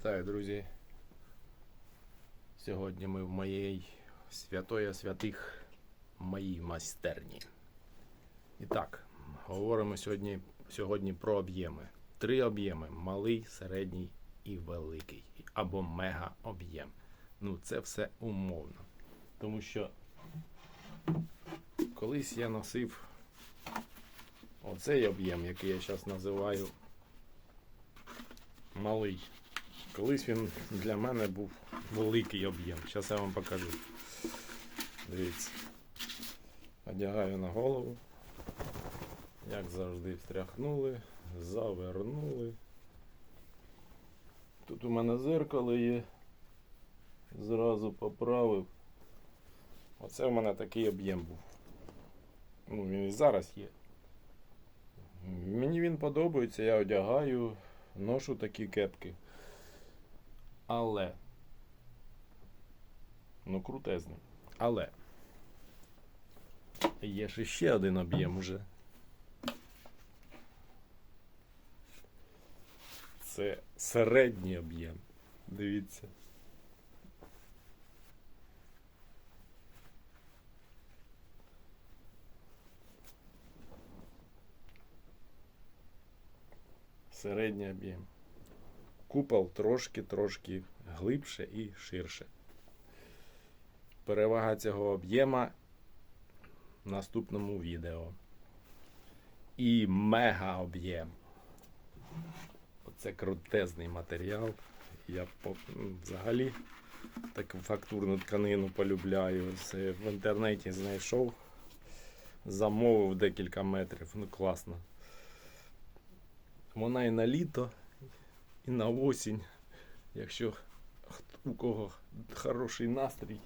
Вітаю, друзі. Сьогодні ми в моїй святої святих моїй майстерні. І так, говоримо сьогодні, сьогодні про об'єми. Три об'єми: малий, середній і великий. Або мега об'єм. Ну, це все умовно. Тому що колись я носив оцей об'єм, який я зараз називаю малий. Колись він для мене був великий об'єм. Зараз я вам покажу. Дивіться. Одягаю на голову. Як завжди, встряхнули, завернули. Тут у мене зеркало є. Зразу поправив. Оце у мене такий об'єм був. Ну, він і зараз є. Мені він подобається, я одягаю, ношу такі кепки. Але. Ну, крутезний. Але. Є ж ще один об'єм уже. Це середній об'єм. Дивіться. Середній об'єм. Купол трошки-трошки глибше і ширше. Перевага цього об'єма в наступному відео. І мега об'єм. Оце крутезний матеріал. Я взагалі таку фактурну тканину полюбляю. Це в інтернеті знайшов. Замовив декілька метрів. Ну класно. Вона і на літо, на осінь. Якщо у кого хороший настрій,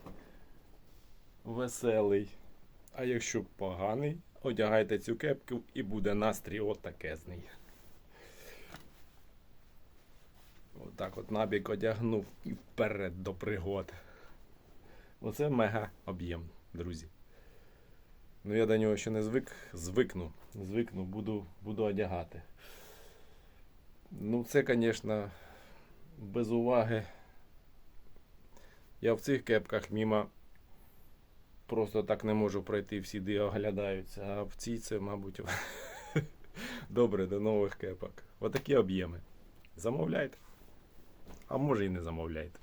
веселий. А якщо поганий, одягайте цю кепку і буде настрій отакезний. Отак от набік одягнув і вперед до пригод. Оце мега об'єм, друзі. Ну я до нього ще не звик, звикну. Звикну, буду, буду одягати. Ну, це, звісно, без уваги. Я в цих кепках мімо просто так не можу пройти, всі де оглядаються. А в цій це, мабуть, добре до нових кепок. Отакі об'єми. Замовляйте. А може і не замовляйте.